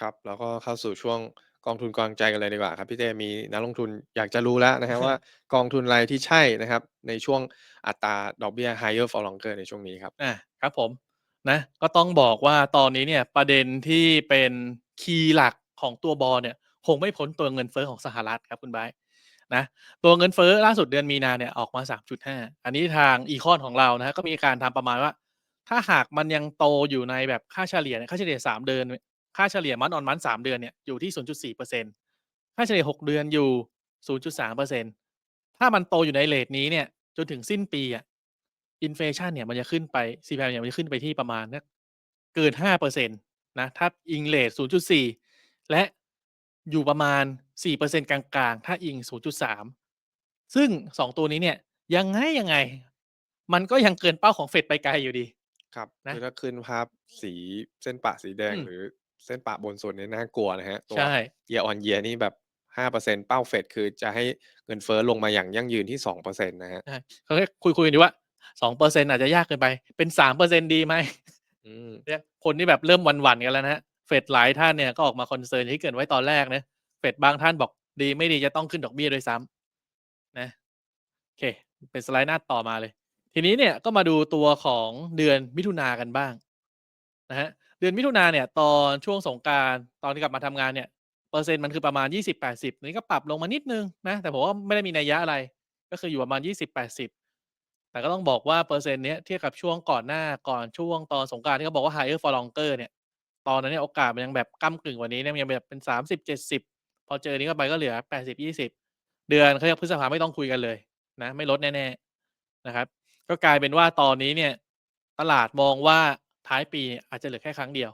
ครับ แล้วก็เข้าสู่ช่วงกองทุนกองใจกันเลยดีกว่าครับ พี่เต้มีนักลงทุนอยากจะรู้แล้วนะครับว่ากองทุนอะไรที่ใช่นะครับ ในช่วงอัตราดอกเบี้ย higher for longer ในช่วงนี้ครับอาครับผมนะก็ต้องบอกว่าตอนนี้เนี่ยประเด็นที่เป็นคีย์หลักของตัวบอลเนี่ยคงไม่พ้นตัวเงินเฟ้อของสหรัฐครับคุณไบร์ทนะตัวเงินเฟ้อล่าสุดเดือนมีนาเนี่ยออกมา 3.5 อันนี้ทางอีคอนของเรานะฮะก็มีการทำประมาณว่า ถ้าหากมันยังโตอยู่ในแบบค่าเฉลี่ยเนี่ยค่าเฉลี่ย 3 เดือน ค่าเฉลี่ยมันออนมันสามเดือนเนี่ยอยู่ที่ 0.4%ค่าเฉลี่ย 6 เดือนอยู่ 0.3%ถ้ามันโตอยู่ในเรทนี้เนี่ยจนถึงสิ้นปีอะอินเฟชันเนี่ยมันจะขึ้นไป CPI เนี่ยมันจะขึ้นไปที่ประมาณนักเกิน5%นะถ้าอิงเรท0.4 และอยู่ประมาณ 4%กลางๆ ถ้าอิง 0.3 ซึ่ง 2 ตัวนี้เนี่ยยังไงยังไง มันก็ยังเกินเป้าของเฟดไปไกลอยู่ดี ครับนะคือถ้าขึ้นภาพสีเส้นปะสีแดงอืมหรือ เส้นปะบนสุดเนี่ยน่ากลัวนะฮะตัวใช่ year on year นี่แบบ5%เป้าเฟดคือจะให้เงินเฟ้อลงมาอย่างยั่งยืนที่2%นะฮะใช่เขาเรียกคุยๆกันดีว่า2%อาจจะยากเกินไปเป็น3%ดีไหมอืมเนี่ยคนที่แบบเริ่มหวั่นๆกันแล้วนะฮะเฟดหลายท่านเนี่ยก็ออกมาคอนเซิร์นที่เกรินไว้ตอนแรกนะเฟดบางท่านบอกดีไม่ดีจะต้องขึ้นดอกเบี้ยด้วยซ้ำนะโอเค เป็นสไลด์หน้าต่อมาเลย ทีนี้เนี่ยก็มาดูตัวของเดือนมิถุนากันบ้างนะฮะ เดือนมิถุนาเนี่ยตอนช่วงสงการตอนที่กลับมาทำงานเนี่ยเปอร์เซ็นต์มันคือประมาณ 20-80นี้ก็ปรับลงมานิดนึงนะแต่ผมว่าไม่ได้มีนัยยะอะไร ก็คืออยู่ประมาณ 20-80 แต่ก็ต้องบอกว่าเปอร์เซ็นต์เนี้ยเทียบกับช่วงก่อนหน้าก่อนช่วงตอนสงกานต์ที่เขาบอกว่า higher for longer เนี่ยตอนนั้นเนี่ยโอกาสมันยังแบบก้ำกึ่งกว่านี้เนี่ยมันยังแบบเป็น 30-70 พอเจอนี้เข้าไปก็เหลือ 80-20 เดือนเขาเรียกพฤษภาไม่ต้องคุยกันเลยนะไม่ลดแน่ๆนะครับ ก็กลายเป็นว่าตอนนี้เนี่ยตลาดมองว่า ท้ายปีอาจจะเหลือแค่ครั้งเดียว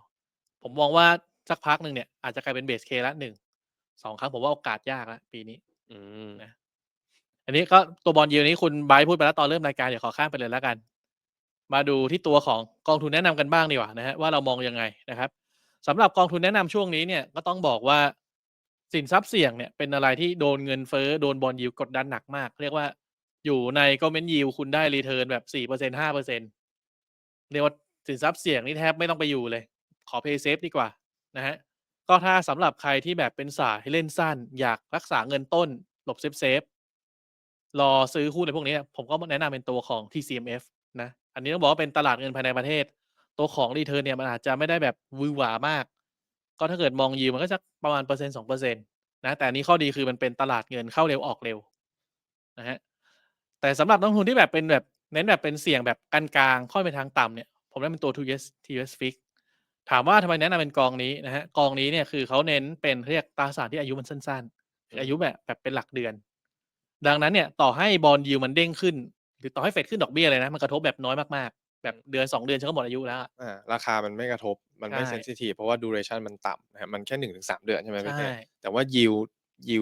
ผมมองว่าสักพักหนึ่งเนี่ยอาจจะกลายเป็นเบสเคละหนึ่งสองครั้งผมว่าโอกาสยากแล้วปีนี้ อืมนะอันนี้ก็ตัวบอลยิวนี้คุณไบร์ทพูดไปแล้วตอนเริ่มรายการเดี๋ยวขอข้ามไปเลยแล้วกัน มาดูที่ตัวของกองทุนแนะนำกันบ้างดีกว่านะฮะว่าเรามองยังไงนะครับสำหรับกองทุนแนะนำช่วงนี้เนี่ยก็ต้องบอกว่าสินทรัพย์เสี่ยงเนี่ยเป็นอะไรที่โดนเงินเฟ้อโดนบอลยิวกดดันหนักมาก เรียกว่าอยู่ในก็เมนยิวคุณได้รีเทิร์นแบบสี่เปอร์เซ็นห้าเปอร์เซ็นเรียกว่า สินทรัพย์เสี่ยงนี่แทบไม่ต้องไปอยู่เลย ขอเพย์เซฟดีกว่านะฮะก็ถ้าสำหรับใครที่แบบเป็นสายเล่นสั้น อยากรักษาเงินต้น หลบเซฟเซฟรอซื้อหุ้นในพวกนี้ ผมก็แนะนำเป็นตัวของ TCMF นะ อันนี้ต้องบอกว่าเป็นตลาดเงินภายในประเทศ ตัวของรีเทิร์นเนี่ยมันอาจจะไม่ได้แบบวือหวามาก ก็ถ้าเกิดมองยิวมันก็จะประมาณเปอร์เซ็นต์สองเปอร์เซ็นต์นะแต่นี้ข้อดีคือมันเป็นตลาดเงินเข้าเร็วออกเร็วนะฮะแต่สำหรับนักลงทุนที่แบบเป็นแบบเน้นแบบเป็นเสี่ยงแบบกลางๆค่อยไปทางต่ำเนี่ย ผมแนะนำเป็นตัว 2S TS Fix ถามว่าทำไมแนะนำเป็นกองนี้นะฮะกองนี้เนี่ยคือเขาเน้นเป็นเรียกตราสารที่อายุมันสั้นๆคืออายุแบบแบบเป็นหลักเดือน ดังนั้นเนี่ยต่อให้บอลยิวมันเด้งขึ้น หรือต่อให้เฟดขึ้นดอกเบี้ยเลยนะ มันกระทบแบบน้อยมากๆ แบบเดือนสองเดือนฉันก็หมดอายุแล้วอะอ่าราคามันไม่กระทบมันไม่ใช่ เซนซิทีฟเพราะว่า duration มันต่ำนะครับมันแค่1-3เดือนใช่ไหมพี่ใช่เต้แต่ว่า yield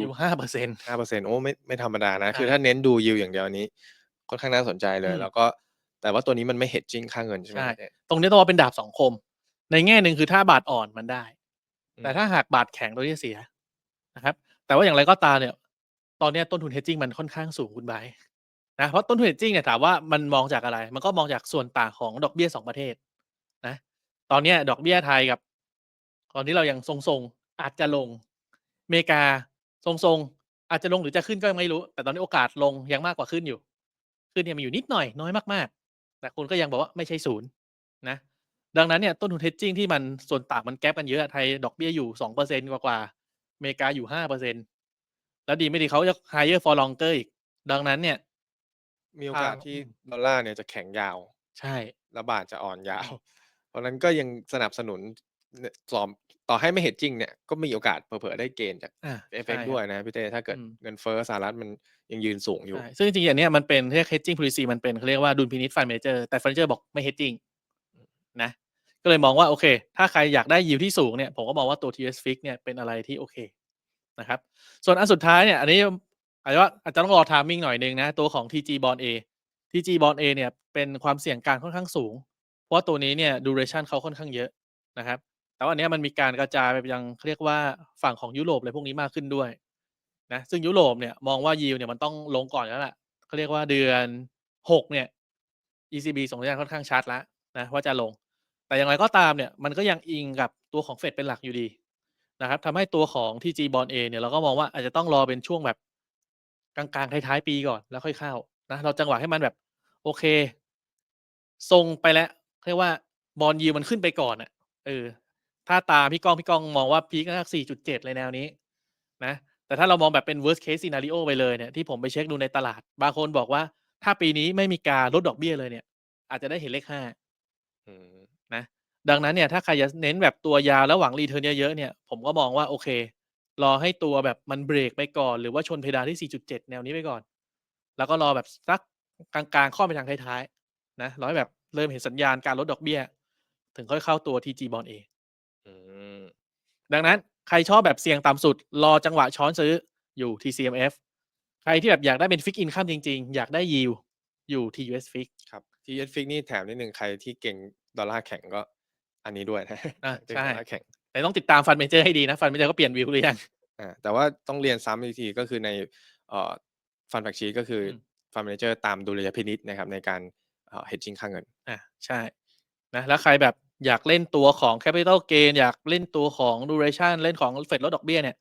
ยิ yield วห้าเปอร์เซ็นต์5%โอ้ไม่ไม่ธรรมดานะใช่คือถ้าเน้นดู yield อย่างเดียวอันนี้ ค่อนข้างน่าสนใจเลย อืม แล้วก็ แต่ว่าตัวนี้มันไม่ hedging ค่าเงินใช่ไหมใช่พี่เต้ตรงนี้ต้องว่าเป็นดาบสองคม ในแง่หนึ่งคือถ้าบาทอ่อนมันได้อืมแต่ถ้าหากบาทแข็งตัวนี้จะเสียนะครับ แต่ว่าอย่างไรก็ตามเนี่ย ตอนเนี้ยต้นทุน hedging มันค่อนข้างสูงคุณไบร์ทนะ เพราะต้นทุน hedging เนี่ยถามว่ามันมองจากอะไร มันก็มองจากส่วนต่างของดอกเบี้ยสองประเทศนะ ตอนเนี้ยดอกเบี้ยไทยกับ ตอนนี้เรายังทรงๆอาจจะลงอเมริกาทรงๆอาจจะลงหรือจะขึ้นก็ยังไม่รู้ แต่ตอนนี้โอกาสลงยังมากกว่าขึ้นอยู่ ขึ้นเนี่ยมันอยู่นิดหน่อยน้อยมากๆ แต่คุณก็ยังบอกว่าไม่ใช่ศูนย์นะ ดังนั้นเนี่ยต้นทุน hedging ที่มันส่วนต่างมันแกลบกันเยอะไทยดอกเบี้ยอยู่สองเปอร์เซ็นกว่าๆอเมริกาอยู่ห้าเปอร์เซ็นแล้วดีไม่ดีเขาจะ higher for longer อีก ดังนั้นเนี่ย มีโอกาสทางที่อืมดอลลาร์เนี่ยจะแข็งยาว ใช่ แล้วบาทจะอ่อนยาว เพราะฉะนั้นก็ยังสนับสนุนเนี่ยสอม ต่อให้ไม่ hedging เนี่ยก็มีโอกาสเผลอๆได้เกณฑ์จากอ่าเอฟเฟใช่กคด้วรับยนะพี่เต้ถ้าเกิดอืม เงินเฟ้อสหรัฐมันยังยืนสูงอยู่ ใช่ซึ่งจริงๆอันเนี้ยมันเป็นเรียก hedging policy มันเป็นเขาเรียกว่าดุลพินิจ fund manager แต่ fund manager บอกไม่ hedging นะ ก็เลยมองว่าโอเค ถ้าใครอยากได้ yield ที่สูงเนี่ย ผมก็มองว่าตัว TS Fix เนี่ยเป็นอะไรที่โอเคนะครับ ส่วนอันสุดท้ายเนี่ย อันนี้อาจจะว่าอาจจะต้องรอ timing หน่อยหนึงนะ ตัวของ TG Bond A TG Bond A เนี่ยเป็นความเสี่ยงกลางค่อนข้างสูง เพราะว่าตัวนี้เนี่ย duration เขาค่อนข้างเยอะนะครับ แต่ว่าอันเนี้ยมันมีการกระจายไปยังเรียกว่าฝั่งของยุโรปอะไรพวกนี้มากขึ้นด้วยนะซึ่งยุโรปเนี่ยมองว่า yield เนี่ยมันต้องลงก่อนแล้วแหละเขาเรียกว่าเดือนหกเนี่ย ECB ส่งสัญญาณค่อนข้างชัดแล้วนะว่าจะลง แต่อย่างไรก็ตามเนี่ยมันก็ยังอิงกับตัวของเฟดเป็นหลักอยู่ดีนะครับทำให้ตัวของ TG Bond A เนี่ยเราก็มองว่าอาจจะต้องรอเป็นช่วงแบบกลางๆท้ายๆปีก่อนแล้วค่อยเข้านะเราจังหวะให้มันแบบโอเคทรงไปแล้วเรียกว่าบอลยิวมันขึ้นไปก่อนอะเออ ถ้าตามพี่ก้องพี่ก้องมองว่าพีคน่าสี่จุดเจ็ดเลยแนวนี้ นะ แต่ถ้าเรามองแบบเป็น worst case scenario ไปเลยเนี่ยที่ผมไปเช็คดูในตลาด บางคนบอกว่า ถ้าปีนี้ไม่มีการลดดอกเบี้ยเลยเนี่ย อาจจะได้เห็นเลขห้าอืมนะ ดังนั้นเนี่ย ถ้าใครจะเน้นแบบตัวยาวแล้วหวังรีเทิร์นเยอะๆเนี่ย ผมก็มองว่าโอเค รอให้ตัวแบบมันเบรกไปก่อน หรือว่าชนเพดานที่ 4.7 แนวนี้ไปก่อน แล้วก็รอแบบสักกลางๆข้อไปทางท้ายๆนะรอให้แบบเริ่มเห็นสัญญาณการลดดอกเบี้ย ถึงค่อยเข้าตัว TG Bond A อืม ดังนั้นใครชอบแบบเสี่ยงต่ำสุด รอจังหวะช้อนซื้ออยู่ TCMF ใครที่แบบอยากได้เป็นฟิกอินข้ามจริง ๆ อยากได้ยิวอยู่ TUS Fix ครับ ที่เอสฟิกนี่แถมนิดนึงใครที่เก่งดอลลาร์แข็งก็อันนี้ด้วยนะอะเก่งใช่ดอลลาร์แข็งแต่ต้องติดตามฟันเมเจอร์ให้ดีนะ ฟันเมเจอร์ก็เปลี่ยนวิวหรือยังอ่าแต่ว่าต้องเรียนซ้ำอีกทีก็คือในเอ่อฟันแฟกชีก็คืออมฟัน m ม n เจอร์ตามดุลยพินิษในครับในการเอ่อ hedging ค่าเงินอะใช่นะแล้วใครแบบ อยากเล่นตัวของ Capital Gain อยากเล่นตัวของ Duration เล่นของเฟดลดดอกเบี้ยเนี่ย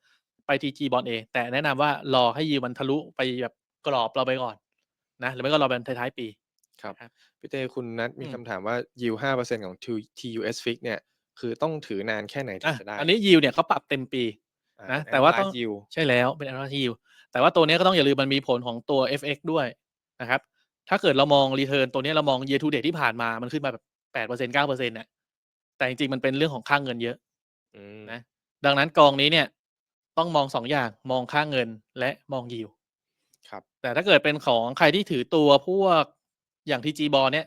ไป TG Bond A แต่แนะนำว่ารอให้ยิวมันทะลุไปแบบกรอบเราไปก่อนนะหรือไม่ก็รอเป็นท้ายๆปีครับนะครับพี่เต้คุณนัทมีอืมคำถามว่า yield ห้าเปอร์เซ็นของ T- TUS fix เนี่ยคือต้องถือนานแค่ไหนถึอะงจะได้ อันนี้ยิวเนี่ยเขาปรับเต็มปีอ่นะเป็นแต่ว่าต้อง annualized yield ใช่แล้วเป็น annual yield แต่ว่าตัวเนี้ยก็ต้องอย่าลืมมันมีผลของตัว FX ด้วยนะครับถ้าเกิดเรามอง return ตัวเนี้ยเรามอง year to date ที่ผ่านมามันขึ้นมาแบบแปดเปอร์เซ็นต์เก้าเปอร์เซ็นต์เนี่ย แต่จริงๆมันเป็นเรื่องของค่างเงินเยอะอืมนะดังนั้นกองนี้เนี่ย ต้องมองสองอย่างมองค่างเงินและมอง yield ครับ แต่ถ้าเกิดเป็นของใครที่ถือตัวพวกอย่าง TG bond เนี่ย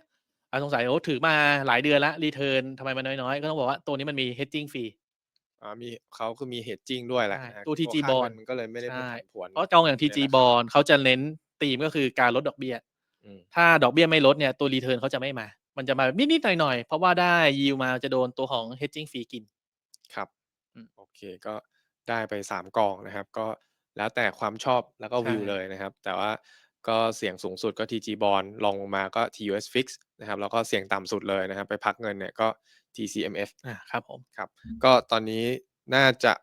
อาสงสัยโอ้ถือมาหลายเดือนละรีเทิร์นทำไมมันน้อยๆ ก็ต้องบอกว่าตัวนี้มันมี hedging fee อ่ามีเขาคือมี hedging ด้วยแหละใช่นะฮะตัว TG ค่าเงิน bond มันก็เลยไม่ได้เป็นใช่ผันผวนเพราะกองอย่าง TG ในราคา bond เขาจะเน้นธีมก็คือการลดดอกเบี้ยอืมถ้าดอกเบี้ยไม่ลดเนี่ยตัวรีเทิร์นเขาจะไม่มา มันจะมาแบบนิดๆหน่อยๆ เพราะว่าได้ยิวมาจะโดนตัวของ hedging fee กิน ครับอืม โอเคก็ได้ไปสามกองนะครับ ก็แล้วแต่ความชอบแล้วก็ใช่วิวเลยนะครับ แต่ว่าก็เสี่ยงสูงสุดก็ TG bond ลองลงมาก็ TUS fix นะครับ แล้วก็เสี่ยงต่ำสุดเลยนะครับ ไปพักเงินเนี่ยก็ TCMF อ่าครับผมครับก็ตอนนี้น่าจะ